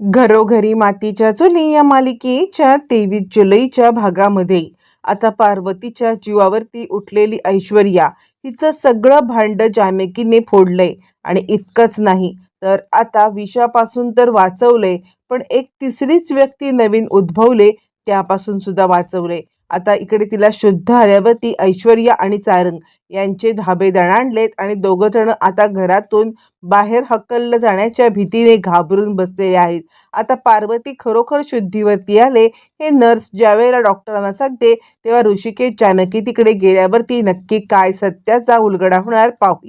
घरोघरी मातीच्या चुली या मालिकेच्या तेवीस जुलैच्या भागामध्ये. आता पार्वतीच्या जीवावरती उठलेली ऐश्वर्या हिचं सगळं भांड जानकीने फोडलंय आणि इतकंच नाही तर आता विषापासून तर वाचवलंय पण एक तिसरीच व्यक्ती नवीन उद्भवले त्यापासून सुद्धा वाचवले आता इकडे तिला शुद्ध आल्यावरती ऐश्वर्या आणि चारंग यांचे धाबे दणाणलेत आणि दोघं जण आता घरातून बाहेर हकललं जाण्याच्या भीतीने घाबरून बसलेले आहेत. आता पार्वती खरोखर शुद्धीवरती आले हे नर्स ज्यावेळेला डॉक्टरांना सांगते तेव्हा ऋषिकेश जानकी तिकडे गेल्यावरती नक्की काय सत्याचा उलगडा होणार पाहू.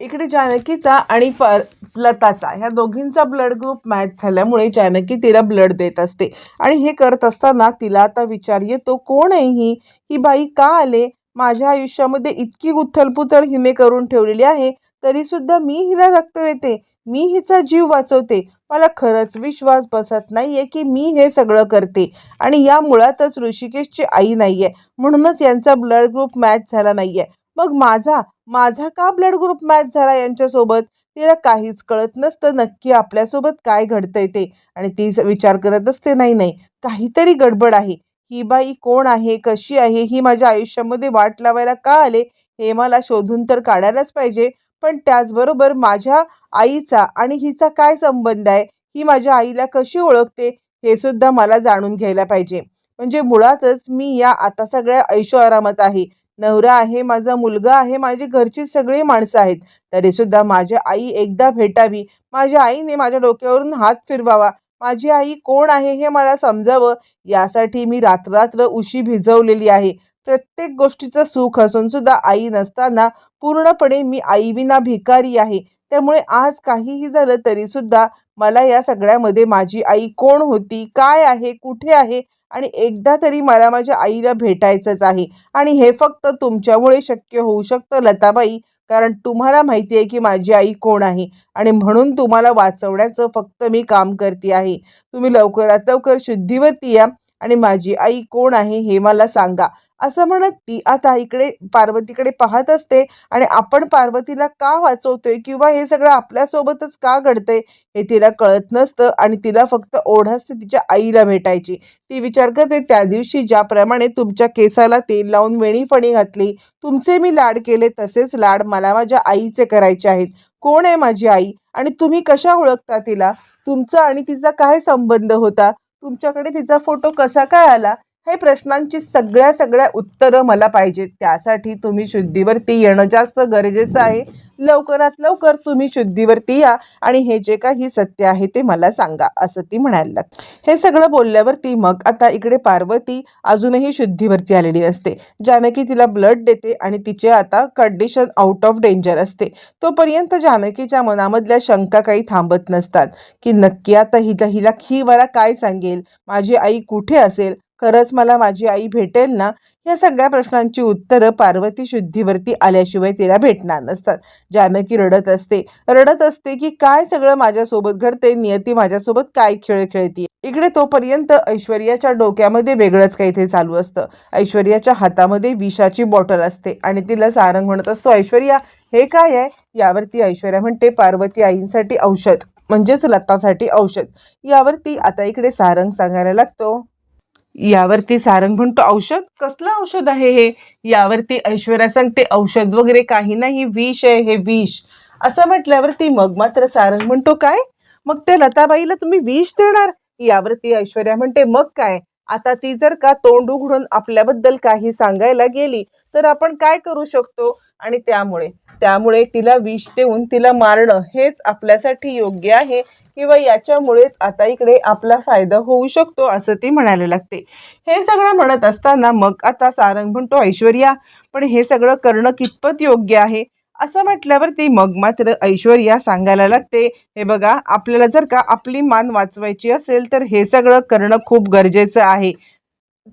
इकडे जानकीचा आणि पर लताचा. ह्या दोघींचा ब्लड ग्रुप मॅच झाल्यामुळे जानकी तिला ब्लड देत असते. आणि हे करत असताना तिला आता विचार येतो कोण आहे ही? ही बाई का आले? माझ्या आयुष्यामध्ये इतकी उथलपुथल हिने करून ठेवलेली आहे तरी सुद्धा मी हिला रक्त देते. मी हिचा जीव वाचवते. मला खरंच विश्वास बसत नाहीये की मी हे सगळं करते. आणि या मुळातच ऋषिकेशची आई नाहीये. म्हणूनच यांचा ब्लड ग्रुप मॅच झाला नाहीये. मग माझा माझा का ब्लड ग्रुप मॅच झाला यांच्यासोबत? तिला काहीच कळत नसतं नक्की आपल्यासोबत काय घडतंय ते. आणि ती स- विचार करत असते नाही नाही काहीतरी गडबड आहे. ही बाई कोण आहे? कशी आहे? ही माझ्या आयुष्यामध्ये वाट लावायला का आले? हे मला शोधून तर काढायलाच पाहिजे. पण त्याचबरोबर माझ्या आईचा आणि हिचा काय संबंध आहे? ही माझ्या आईला कशी ओळखते? हे सुद्धा मला जाणून घ्यायला पाहिजे. म्हणजे मुळातच मी या आता सगळ्या ऐशोआरामात आहे. नवरा आहे माझा मुलगा आहे माझी घरची सगळी माणसं आहेत. तरी सुद्धा माझी आई एकदा भेटावी माझ्या आईने माझ्या डोक्यावरून हात फिरवावा. माझी आई कोण आहे हे मला समजावं यासाठी मी रात्ररात्र उशी भिजवलेली आहे. प्रत्येक गोष्टीचं सुख असून सुद्धा आई नसताना पूर्णपणे मी आईविना भिकारी आहे. त्यामुळे आज काहीही झालं तरी सुद्धा मला या सगळ्यामध्ये माझी आई कोण होती काय आहे कुठे आहे आणि एकदा तरी मला माझ्या आईला भेटायचंच आहे. आणि हे फक्त तुमच्यामुळे शक्य होऊ शकतं लताबाई कारण तुम्हाला माहिती आहे की माझी आई कोण आहे आणि म्हणून तुम्हाला वाचवण्याचं फक्त मी काम करते आहे. तुम्ही लवकरात लवकर शुद्धीवरती या. आणि माझी आई कोण आहे हे मला सांगा. असं म्हणत ती आता इकडे पार्वतीकडे पाहत असते आणि आपण पार्वतीला का वाचवतोय किंवा हे सगळं आपल्यासोबतच का घडतंय हे तिला कळत नसतं आणि तिला फक्त ओढ असते तिच्या आईला भेटायची. ती विचार करते त्या दिवशी ज्याप्रमाणे तुमच्या केसाला तेल लावून वेणीफणी घातली तुमचे मी लाड केले तसेच लाड मला माझ्या आईचे करायचे आहेत. कोण आहे माझी आई आणि तुम्ही कशा ओळखता तिला? तुमचा आणि तिचा काय संबंध होता? तुमच्याकडे तिचा फोटो कसा काय आला? हे प्रश्नांची सगळ्या सगळ्या उत्तरं मला पाहिजेत. त्यासाठी तुम्ही शुद्धीवरती येणं जास्त गरजेचं आहे. लवकरात लवकर तुम्ही शुद्धीवरती या आणि हे जे काही सत्य आहे ते मला सांगा असं ती म्हणायला लागते हे सगळं बोलल्यावरती मग आता इकडे पार्वती अजूनही शुद्धीवरती आलेली असते जानकी तिला ब्लड देते आणि तिचे आता कंडिशन आउट ऑफ डेंजर असते. तोपर्यंत जानकीच्या मनामधल्या शंका काही थांबत नसतात की नक्की आता हिला हिला ही मला काय सांगेल? माझी आई कुठे असेल? खरंच मला माझी आई भेटेल ना या सगळ्या प्रश्नांची उत्तरं पार्वती शुद्धीवरती आल्याशिवाय तिला भेटणार नसतात. जानकी रडत असते. रडत असते की काय सगळं माझ्यासोबत घडते नियती माझ्यासोबत काय खेळ खेळते इकडे तोपर्यंत ऐश्वर्याच्या डोक्यामध्ये वेगळंच काहीतरी चालू असतं. ऐश्वर्याच्या हातामध्ये विषाची बॉटल असते आणि तिला सारंग म्हणत असतो ऐश्वर्या हे काय आहे? यावरती ऐश्वर्या म्हणते पार्वती आईंसाठी औषध म्हणजेच लतासाठी औषध. यावरती आता इकडे सारंग सांगायला लागतो. यावरती सारंग म्हणतो औषध? कसलं औषध आहे हे? यावरती ऐश्वर्या सांगते औषध वगैरे काही नाही विष आहे हे विष. असं म्हटल्यावरती मग मात्र सारंग म्हणतो काय? मग त्या लताबाईला तुम्ही विष देणार? यावरती ऐश्वर्या म्हणते मग काय? आता ती जर का तोंड उघडून आपल्याबद्दल काही सांगायला गेली तर आपण काय करू शकतो? आणि त्यामुळे त्यामुळे तिला विष देऊन तिला मारणं हेच आपल्यासाठी योग्य आहे. किंवा याच्यामुळेच आता इकडे आपला फायदा होऊ शकतो असं ती म्हणायला लागते. हे सगळं म्हणत असताना मग आता सारंग म्हणतो ऐश्वर्या पण हे सगळं करणं कितपत योग्य आहे? असं म्हटल्यावरती मग मात्र ऐश्वर्या सांगायला लागते हे बघा आपल्याला जर का आपली मान वाचवायची असेल तर हे सगळं करणं खूप गरजेचं आहे.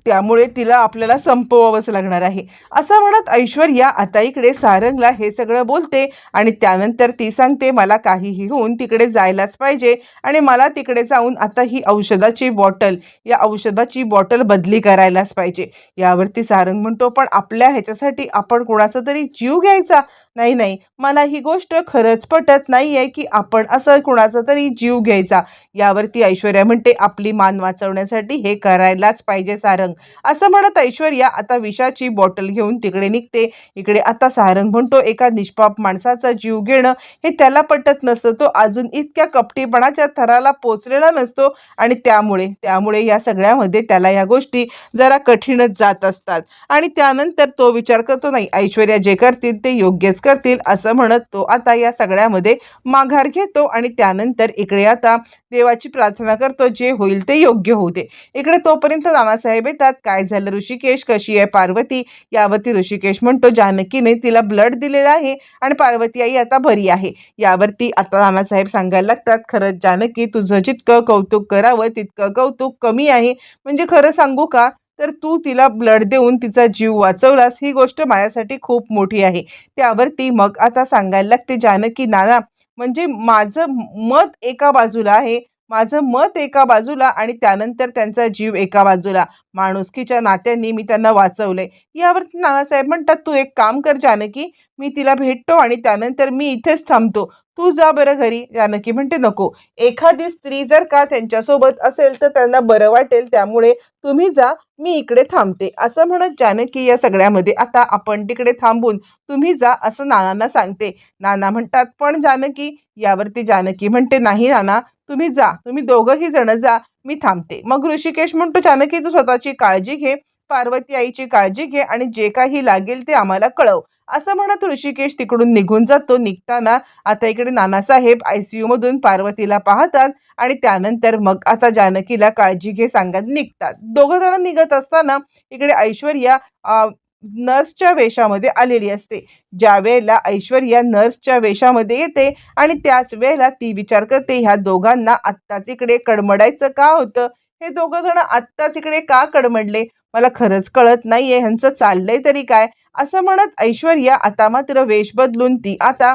त्यामुळे तिला आपल्याला संपवावंच लागणार आहे. असं म्हणत ऐश्वर्या आता इकडे सारंगला हे सगळं बोलते आणि त्यानंतर ती सांगते मला काहीही होऊन तिकडे जायलाच पाहिजे आणि मला तिकडे जाऊन आता ही औषधाची बॉटल या औषधाची बॉटल बदली करायलाच पाहिजे. यावरती सारंग म्हणतो पण आपल्या ह्याच्यासाठी आपण कोणाचा तरी जीव घ्यायचा? नाही नाही. मला ही गोष्ट खरंच पटत नाही आहे की आपण असं कोणाचा तरी जीव घ्यायचा. यावरती ऐश्वर्या म्हणते आपली मान वाचवण्यासाठी हे करायलाच पाहिजे सारंग. असं म्हणत ऐश्वर्या आता विषाची बॉटल घेऊन तिकडे निघते. इकडे आता सारंग म्हणतो एका निष्पाप माणसाचा जीव घेणं हे त्याला पटत नसतं. तो अजून इतक्या कपटीपणाच्या थराला पोचलेला नसतो आणि त्यामुळे त्यामुळे या सगळ्यामध्ये त्याला या गोष्टी जरा कठीणच जात असतात. आणि त्यानंतर तो विचार करतो नाही ऐश्वर्या जे करतील ते योग्यच करतील असं म्हणत तो आता या सगळ्यामध्ये माघार घेतो आणि त्यानंतर इकडे आता देवाची प्रार्थना करतो जे होईल ते योग्य होऊ दे. इकडे तोपर्यंत नानासाहेब येतात काय झालं? ऋषिकेश कशी आहे? पार्वती यावरती ऋषिकेश म्हणतो जानकीने तिला ब्लड दिलेला आहे आणि पार्वती आई आता बरी आहे. यावरती आता नानासाहेब सांगायला लागतात खरंच जानकी तुझं जितकं कौतुक करावं तितकं कौतुक कमी आहे. म्हणजे खरं सांगू का? तर तू तिला ब्लड देऊन तिचा जीव वाचवलास ही गोष्ट माझ्यासाठी खूप मोठी आहे. त्यावरती मग आता सांगायला लागते जानकी नाना म्हणजे माझं मत एका बाजूला आहे. माझं मत एका बाजूला आणि त्यानंतर त्यांचा जीव एका बाजूला. माणुसकीच्या नात्यांनी मी त्यांना वाचवले यावरती नानासाहेब म्हणतात तू एक काम कर जानकी मी तिला भेटतो आणि त्यानंतर मी इथेच थांबतो. तू जा बरं घरी. जानकी म्हणते नको. एखादी स्त्री जर का त्यांच्यासोबत असेल तर त्यांना बरं वाटेल त्यामुळे तुम्ही जा मी इकडे थांबते. असं म्हणत जानकी या सगळ्यामध्ये आता आपण तिकडे थांबून तुम्ही जा असं नानांना सांगते. नाना म्हणतात पण जानकी यावरती जानकी म्हणते नाही नाना तुम्ही जा. तुम्ही दोघंही जण जा. मी थांबते. मग ऋषिकेश म्हणतो जानकी तू स्वतःची काळजी घे. पार्वती आईची काळजी घे आणि जे काही लागेल ते आम्हाला कळव. असं म्हणत ऋषिकेश तिकडून निघून जातो. निघताना आता इकडे नानासाहेब आय सी मधून पार्वतीला पाहतात आणि त्यानंतर मग आता जानकीला काळजी घे सांगत निघतात. दोघं जण निघत असताना इकडे ऐश्वर्या नर्सच्या वेशामध्ये आलेली असते. ज्या वेळेला ऐश्वर्या नर्सच्या वेशामध्ये येते आणि त्याच वेळेला ती विचार करते ह्या दोघांना आत्ताच इकडे कडमडायचं का होतं? हे दोघं जण आत्ताच इकडे का कडमडले? मला खरंच कळत नाहीये. ह्यांचं चाललंय तरी काय? असं म्हणत ऐश्वर्या आता मात्र वेश बदलून ती आता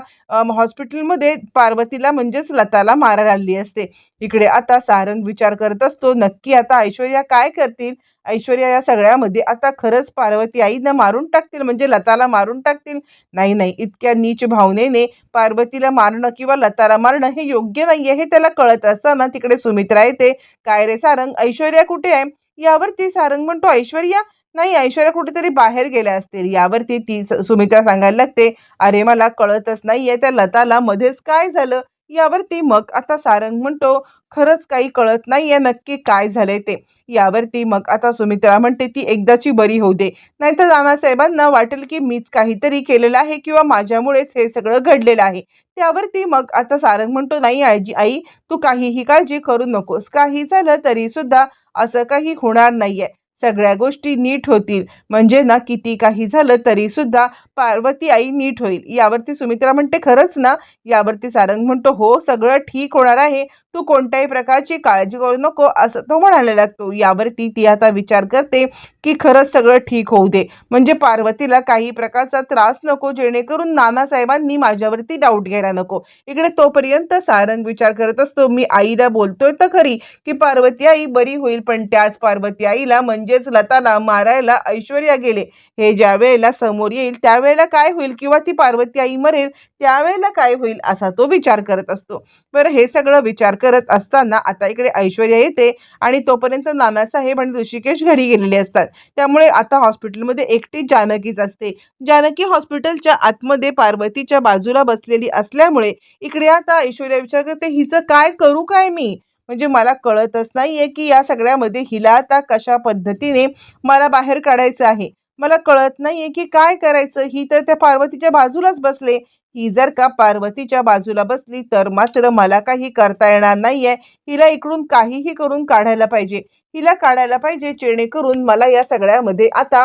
हॉस्पिटलमध्ये पार्वतीला म्हणजेच लताला मारायला आली असते. इकडे आता सारंग विचार करत असतो नक्की आता ऐश्वर्या काय करतील? ऐश्वर्या या सगळ्यामध्ये आता खरंच पार्वती आईनं मारून टाकतील म्हणजे लताला मारून टाकतील? नाही नाही इतक्या नीच भावनेने पार्वतीला मारणं किंवा लताला मारणं हे योग्य नाहीये हे त्याला कळत असताना तिकडे सुमित्रा येते. काय रे सारंग ऐश्वर्या कुठे आहे? यावरती सारंग म्हणतो ऐश्वर्या नाही ऐश्वर्या कुठेतरी बाहेर गेल्या असतील. यावरती ती स- सुमित्रा सांगायला लागते अरे मला कळतच नाहीये त्या लताला मध्येच काय झालं? यावरती मग आता सारंग म्हणतो खरंच काही कळत नाहीये नक्की काय झालंय ते. यावरती मग आता सुमित्रा म्हणते ती एकदाची बरी होऊ दे. नाहीतर रामासाहेबांना वाटेल की मीच काहीतरी केलेलं आहे किंवा माझ्यामुळेच हे सगळं घडलेलं आहे. त्यावरती मग आता सारंग म्हणतो नाही आजी आई तू काहीही काळजी करू नकोस. काही झालं तरी सुद्धा असं काही होणार नाहीये. सगळ्या गोष्टी नीट होतील. म्हणजे ना किती काही झालं तरी सुद्धा पार्वती आई नीट होईल. यावरती सुमित्रा म्हणते खरंच ना? यावरती सारंग म्हणतो हो सगळं ठीक होणार आहे. तू कोणत्याही प्रकारची काळजी करू नको असं तो म्हणायला लागतो यावरती ती आता विचार करते की खरंच सगळं ठीक होऊ दे. म्हणजे पार्वतीला काही प्रकारचा त्रास नको जेणेकरून नानासाहेबांनी माझ्यावरती डाऊट घ्यायला नको. इकडे तोपर्यंत सारंग विचार करत असतो मी आईला बोलतोय तर खरी की पार्वती आई बरी होईल पण त्याच पार्वती आईला म्हणजेच लताला मारायला ऐश्वर्या गेले. हे ज्या वेळेला समोर येईल त्यावेळेला काय होईल किंवा ती पार्वती आई मरेल त्यावेळेला काय होईल असा तो विचार करत असतो. बरं हे सगळं विचार कर करत असताना आता इकडे ऐश्वर्या येते आणि तोपर्यंत नानासाहेब आणि ऋषिकेश घरी गेलेले असतात. त्यामुळे आता हॉस्पिटलमध्ये एकटीच जानकीच असते. जानकी हॉस्पिटलच्या आतमध्ये पार्वतीच्या बाजूला बसलेली असल्यामुळे इकडे आता ऐश्वर्या विचार करते हिचं काय करू काय मी? म्हणजे मला कळतच नाहीये की या सगळ्यामध्ये हिला आता कशा पद्धतीने मला बाहेर काढायचं आहे. मला कळत नाहीये की काय करायचं? ही तर त्या पार्वतीच्या बाजूलाच बसले. ही जर का पार्वतीच्या बाजूला बसली तर मात्र मला काही करता येणार नाहीये. हिला इकडून काहीही करून काढायला पाहिजे. हिला काढायला पाहिजे जेणेकरून मला या सगळ्यामध्ये आता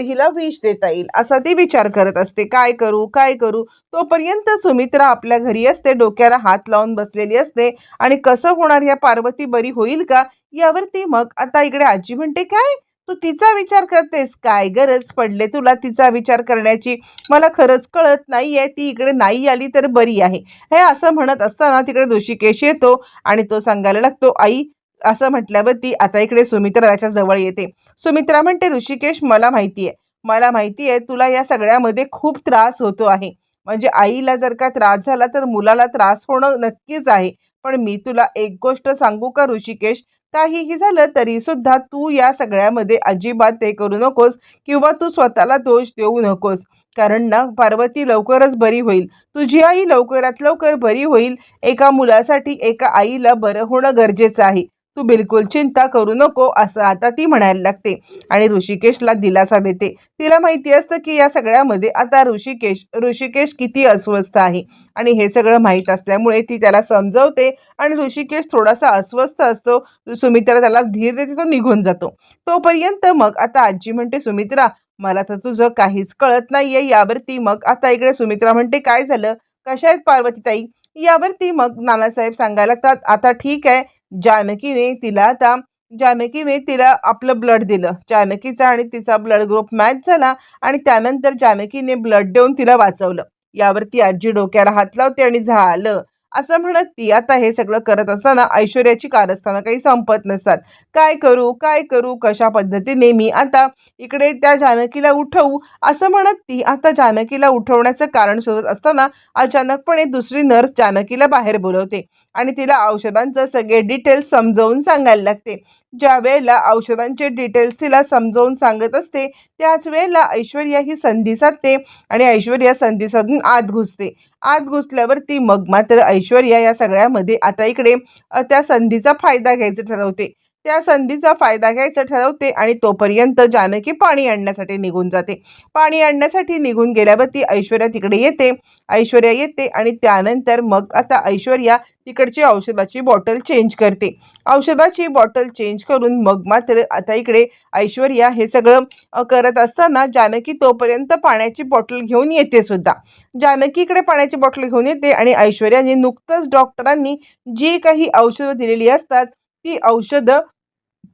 हिला विष देता येईल असा ती विचार करत असते. काय करू? काय करू? तोपर्यंत सुमित्रा आपल्या घरी असते डोक्याला हात लावून बसलेली असते. आणि कसं होणार? या पार्वती बरी होईल का? यावरती मग आता इकडे आजी म्हणते काय? तू तिचा विचार करतेस? काय गरज पडले तुला तिचा विचार करण्याची? मला खरंच कळत नाही आहे ती इकडे नाही आली तर बरी आहे. हे असं म्हणत असताना तिकडे ऋषिकेश येतो आणि तो सांगायला लागतो आई असं म्हटल्यावर ती आता इकडे सुमित्रा त्याच्याजवळ येते. सुमित्रा म्हणते ऋषिकेश मला माहिती आहे मला माहिती आहे तुला या सगळ्यामध्ये खूप त्रास होतो आहे. म्हणजे आईला जर का त्रास झाला तर मुलाला त्रास होणं नक्कीच आहे. पण मी तुला एक गोष्ट सांगू का ऋषिकेश? काहीही झालं तरी सुद्धा तू या सगळ्यामध्ये अजिबात ते करू नकोस किंवा तू स्वतःला दोष देऊ नकोस. कारण ना पार्वती लवकरच बरी होईल. तुझी आई लवकरात लवकर बरी होईल. एका मुलासाठी एका आईला बरं होणं गरजेचं आहे. तू बिलकुल चिंता करू नको असं आता ती म्हणायला लागते. आणि ऋषिकेशला दिलासा देते. तिला माहिती असतं की या सगळ्यामध्ये आता ऋषिकेश ऋषिकेश किती अस्वस्थ आहे. आणि हे सगळं माहीत असल्यामुळे ती त्याला समजवते आणि ऋषिकेश थोडासा अस्वस्थ असतो. सुमित्रा त्याला धीर देते तो निघून जातो. तोपर्यंत मग आता आजी म्हणते सुमित्रा मला तर तुझं काहीच कळत नाहीये. यावरती मग आता इकडे सुमित्रा म्हणते काय झालं? कशा आहेत पार्वतीताई? यावरती मग नानासाहेब सांगायला लागतात आता ठीक आहे. जानकीने तिला आता जानकीने तिला आपलं ब्लड दिलं. जानकीचा आणि तिचा ब्लड ग्रुप मॅच झाला आणि त्यानंतर जानकीने ब्लड देऊन तिला वाचवलं. यावरती आजी डोक्याला हात लावते आणि झालं. असं म्हणत ती आता हे सगळं करत असताना ऐश्वर्याची कारस्थानं काही संपत नसतात. काय करू? काय करू? कशा पद्धतीने मी आता इकडे त्या जानकीला उठवू? असं म्हणत ती आता जानकीला उठवण्याचं कारण शोधत असताना अचानकपणे दुसरी नर्स जानकीला बाहेर बोलवते आणि तिला औषधांचं सगळे डिटेल्स समजावून सांगायला लागते. ज्या वेळेला औषधांचे डिटेल्स तिला समजावून सांगत असते त्याच वेळेला ऐश्वर्या ही संधी साधते आणि ऐश्वर्या संधी साधून आत घुसते. आत घुसल्यावर ती मग मात्र ऐश्वर्या या सगळ्यामध्ये आता इकडे त्या संधीचा फायदा घ्यायचं ठरवते. त्या संधीचा फायदा घ्यायचं ठरवते आणि तोपर्यंत जानकी पाणी आणण्यासाठी निघून जाते. पाणी आणण्यासाठी निघून गेल्यावर ती ऐश्वर्या तिकडे येते. ऐश्वर्या येते आणि त्यानंतर मग आता ऐश्वर्या तिकडची औषधाची बॉटल चेंज करते. औषधाची बॉटल चेंज करून मग मात्र आता इकडे ऐश्वर्या हे सगळं करत असताना जानकी तोपर्यंत पाण्याची बॉटल घेऊन येते सुद्धा. जानकी इकडे पाण्याची बॉटल घेऊन येते आणि ऐश्वर्याने नुकतंच डॉक्टरांनी जी काही औषधं दिलेली असतात ती औषधं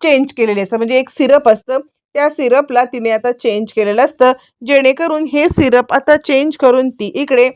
चेंज केलेली असतं. म्हणजे एक सिरप असतं. त्या सिरपला तिने आता चेंज केलेलं असतं. जेणेकरून हे सिरप आता चेंज करून ती इकडे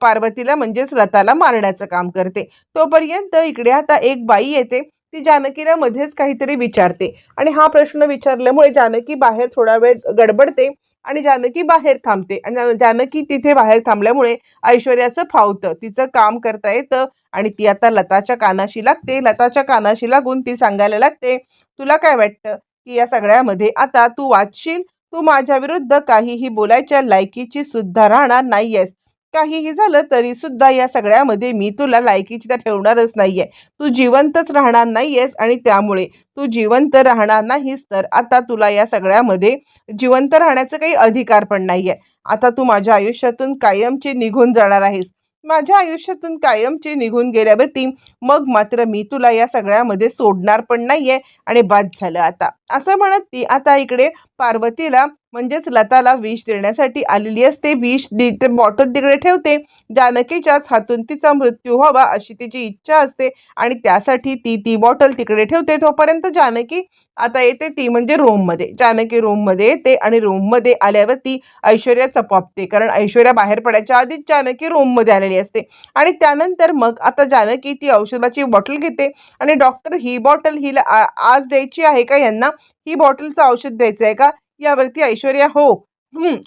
पार्वतीला म्हणजेच लताला मारण्याचं काम करते. तोपर्यंत इकडे आता एक बाई येते. ती जानकीला मध्येच काहीतरी विचारते. आणि हा प्रश्न विचारल्यामुळे जानकी बाहेर थोडा वेळ गडबडते. आणि जानकी बाहेर थांबते आणि जानकी तिथे बाहेर थांबल्यामुळे ऐश्वर्याचं फावतं तिचं काम करता येतं आणि ती आता लताच्या कानाशी लागते. लताच्या कानाशी लागून ती सांगायला लागते तुला काय वाटतं की या सगळ्यामध्ये आता तू वाचशील? तू माझ्या विरुद्ध काहीही बोलायच्या लायकीची सुद्धा राहणार नाहीयेस. काहीही झालं तरी सुद्धा या सगळ्यामध्ये मी तुला लायकीची तर ठेवणारच नाहीये. तू जिवंतच राहणार नाहीयेस आणि त्यामुळे तू जिवंत राहणार नाहीस तर आता तुला या सगळ्यामध्ये जिवंत राहण्याचं काही अधिकार पण नाहीये. आता तू माझ्या आयुष्यातून कायमची निघून जाणार आहेस. माझ्या आयुष्यातून कायमची निघून गेल्यावरती मग मात्र मी तुला या सगळ्यामध्ये सोडणार पण नाहीये आणि बाद झालं आता. असं म्हणत ती आता इकडे पार्वतीला म्हणजेच लताला विष देण्यासाठी आलेली असते. विष ते बॉटल तिकडे ठेवते. जानकीच्याच हातून तिचा मृत्यू व्हावा अशी तिची इच्छा असते आणि त्यासाठी ती ती बॉटल तिकडे ठेवते. तोपर्यंत जानकी आता येते ती म्हणजे रूममध्ये जानकी रूममध्ये येते आणि रूममध्ये आल्यावर ती ऐश्वर्या चपापते. कारण ऐश्वर्या बाहेर पडायच्या आधीच जानकी रूममध्ये आलेली असते. आणि त्यानंतर मग आता जानकी ती औषधाची बॉटल घेते आणि डॉक्टर ही बॉटल हिला आ- आज द्यायची आहे का यांना? ही बॉटलचं औषध द्यायचं आहे का? यावरती ऐश्वर्या हो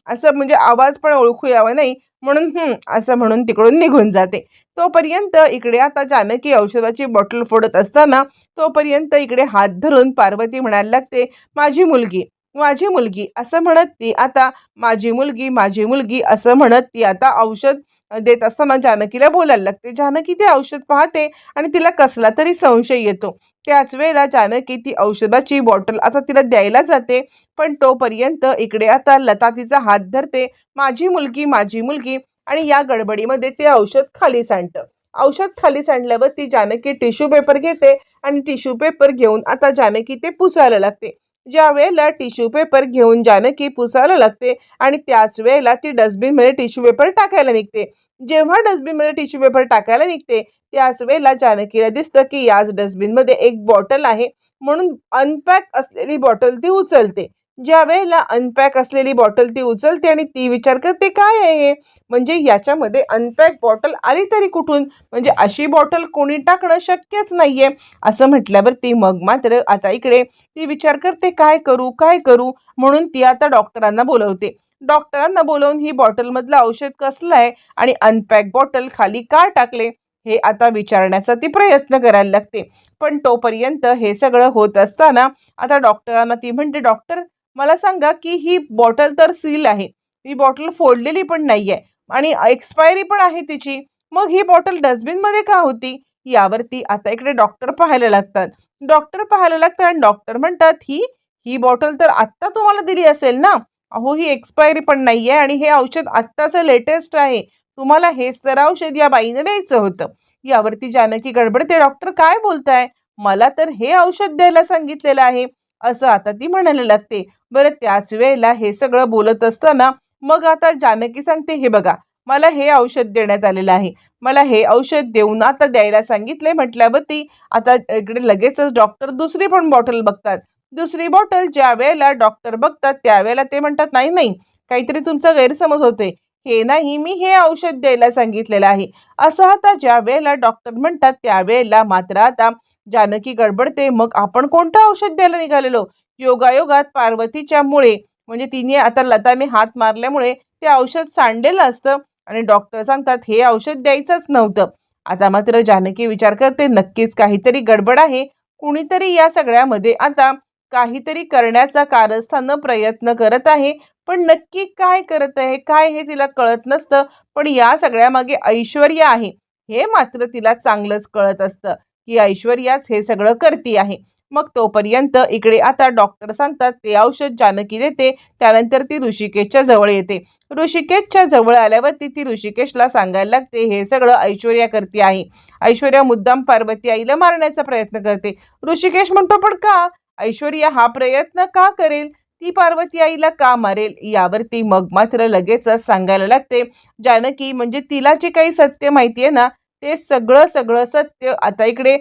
असं म्हणजे आवाज पण ओळखू यावा नाही म्हणून असं म्हणून तिकडून निघून जाते. तोपर्यंत इकडे आता जानकी औषधाची बॉटल फोडत असताना तोपर्यंत इकडे हात धरून पार्वती म्हणायला लागते माझी मुलगी माझी मुलगी असं म्हणत ती आता माझी मुलगी माझी मुलगी असं म्हणत ती आता औषध देत असताना जानकीला बोलायला लागते. जानकी ते औषध पाहते आणि तिला कसला तरी संशय येतो. त्याच वेळेला जानकी ती औषधाची बॉटल आता तिला द्यायला जाते पण तोपर्यंत इकडे आता लता तिचा हात धरते. माझी मुलगी माझी मुलगी आणि या गडबडीमध्ये ते औषध खाली सांडतं औषध खाली सांडल्यावर ती जानकी टिश्यू पेपर घेते आणि टिश्यू पेपर घेऊन आता जानकी ते पुसायला लागते. ज्या वेळेला टिश्यू पेपर घेऊन जानकी पुसायला लागते आणि त्याच वेळेला ती डस्टबिनमध्ये टिश्यू पेपर टाकायला निघते. जेव्हा डस्टबिनमध्ये टिश्यू पेपर टाकायला निघते त्याच वेळेला जानकीला दिसतं की याच डस्टबिनमध्ये एक बॉटल आहे. म्हणून अनपॅक असलेली बॉटल ती उचलते. ज्या वेळेला अनपॅक असलेली बॉटल ती उचलते आणि ती विचार करते काय आहे? म्हणजे याच्यामध्ये अनपॅक बॉटल आली तरी कुठून? म्हणजे अशी बॉटल कोणी टाकणं शक्यच नाहीये. असं म्हटल्यावर ती मग मात्र आता इकडे ती विचार करते काय करू काय करू? म्हणून ती आता डॉक्टरांना बोलवते. डॉक्टरांना बोलवून ही बॉटलमधलं औषध कसलं आहे आणि अनपॅक बॉटल खाली का टाकले? हे आता विचारण्याचा ती प्रयत्न करायला लागते. पण तोपर्यंत हे सगळं होत असताना आता डॉक्टरांना ती म्हणते डॉक्टर मला सांगा की ही बॉटल तर सील आहे. ही बॉटल फोडलेली पण नाही आहे आणि एक्सपायरी पण आहे तिची. मग ही बॉटल डस्टबिनमध्ये का होती? यावरती आता इकडे डॉक्टर पाहायला लागतात. डॉक्टर पाहायला लागतात आणि डॉक्टर म्हणतात ही ही बॉटल तर आत्ता तुम्हाला दिली असेल ना? अहो ही एक्सपायरी पण नाही आहे आणि हे औषध आत्ताचं लेटेस्ट आहे. तुम्हाला हेच तर औषध या बाईनं द्यायचं होतं. यावरती जानकी गडबडते. डॉक्टर काय बोलताय? मला तर हे औषध द्यायला सांगितलेलं आहे. असं आता ती म्हणायला लागते. बरं त्याच वेळेला हे सगळं बोलत असताना मग आता जानकी सांगते हे बघा मला हे औषध देण्यात आलेलं आहे. मला हे औषध देऊन आता द्यायला सांगितले म्हटल्यावरती आता इकडे लगेचच डॉक्टर दुसरी पण बॉटल बघतात. दुसरी बॉटल ज्या वेळेला डॉक्टर बघतात त्यावेळेला ते म्हणतात नाही नाही काहीतरी तुमचा गैरसमज होतोय. हे नाही मी हे औषध द्यायला सांगितलेलं आहे. असं आता ज्या वेळेला डॉक्टर म्हणतात त्यावेळेला मात्र आता जानकी गडबडते मग आपण कोणतं औषध द्यायला निघालेलो? योगायोगात पार्वतीच्या मुळे म्हणजे तिने आता लताने हात मारल्यामुळे ते औषध सांडलेलं असतं आणि डॉक्टर सांगतात हे औषध द्यायचंच नव्हतं. आता मात्र जानकी विचार करते नक्कीच काहीतरी गडबड आहे. कुणीतरी या सगळ्यामध्ये आता काहीतरी करण्याचा कारस्थानं प्रयत्न करत आहे. पण नक्की काय करत आहे? काय हे तिला कळत नसतं. पण या सगळ्यामागे ऐश्वर्य आहे. हे मात्र तिला चांगलंच कळत असतं. की ऐश्वर्याच हे सगळं करती आहे. मग तोपर्यंत इकडे आता डॉक्टर सांगतात ते औषध जानकी देते. त्यानंतर ती ऋषिकेशच्या जवळ येते. ऋषिकेशच्या जवळ आल्यावरती ती ऋषिकेशला सांगायला लागते हे सगळं ऐश्वर्या करते आहे. ऐश्वर्या मुद्दाम पार्वती आईला मारण्याचा प्रयत्न करते. ऋषिकेश म्हणतो पण का? ऐश्वर्या हा प्रयत्न का करेल? ती पार्वती आईला का मारेल? यावरती मग मात्र लगेचच सांगायला लागते जानकी म्हणजे तिला जे काही सत्य माहिती आहे ना ते सगळं सगळं सत्य आता इकडे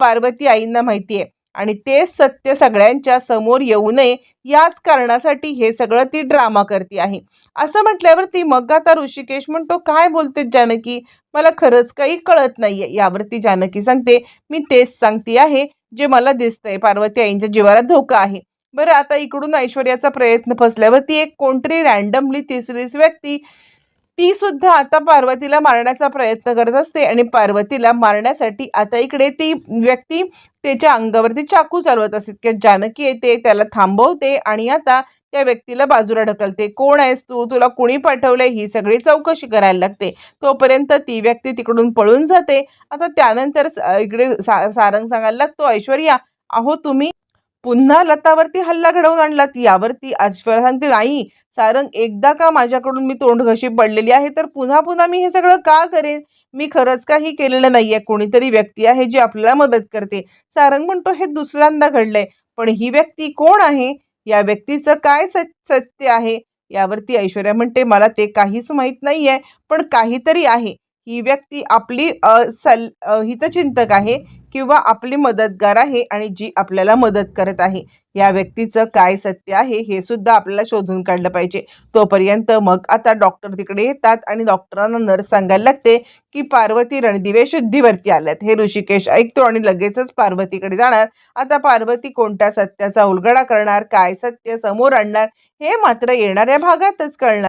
पार्वती आईंना माहिती आहे. आणि ते सत्य सगळ्यांच्या समोर येऊ नये याच कारणासाठी हे सगळं ती ड्रामा करते आहे. असं म्हटल्यावर ती मग आता ऋषिकेश म्हणतो काय बोलते जानकी? मला खरंच काही कळत नाहीये. यावरती जानकी सांगते मी तेच सांगते आहे जे मला दिसतंय. पार्वती आईंच्या जीवाला धोका आहे. बरं आता इकडून ऐश्वर्याचा प्रयत्न फसल्यावरती एक कोणतरी रँडमली तिसरीच व्यक्ती ती सुद्धा आता पार्वतीला मारण्याचा प्रयत्न करत असते आणि पार्वतीला मारण्यासाठी आता इकडे ती व्यक्ती त्याच्या अंगावरती चाकू चालवत असते. की जानकी येते त्याला थांबवते आणि आता त्या व्यक्तीला बाजूला ढकलते. कोण आहेस तू? तुला कुणी पाठवलंय? ही सगळी चौकशी करायला लागते. तोपर्यंत ती व्यक्ती तिकडून पळून जाते. आता त्यानंतर स- इकडे सा सारंग सांगायला लागतो ऐश्वर्या अहो तुम्ही पुन्हा लतावरती हल्ला घडवून आणलात यावरती ऐश्वर्या सांगते नाही सारंग एकदा का माझ्याकडून मी तोंड घशी पडलेली आहे तर पुन्हा पुन्हा मी हे सगळं का करेन? मी खरंच काही केलेलं नाहीये. कोणीतरी व्यक्ती आहे जी आपल्याला मदत करते. सारंग म्हणतो हे दुसऱ्यांदा घडलंय पण ही व्यक्ती कोण आहे? या व्यक्तीचं काय सत्य आहे? यावरती ऐश्वर्या म्हणते मला ते काहीच माहीत नाहीये पण काहीतरी आहे. ही व्यक्ती आपली सल हितचिंतक आहे. किंवा आपली मदतगार आहे आणि जी आपल्याला मदत करत आहे. या व्यक्तीचं काय सत्य आहे हे सुद्धा आपल्याला शोधून काढलं पाहिजे. तोपर्यंत मग आता डॉक्टर तिकडे येतात आणि डॉक्टरांना नर्स सांगायला लागते की पार्वती रणदिवे शुद्धीवरती आल्यात. हे ऋषिकेश ऐकतो आणि लगेचच पार्वतीकडे जाणार. आता पार्वती कोणत्या सत्याचा उलगडा करणार काय सत्य समोर आणणार हे मात्र येणाऱ्या भागातच कळणार.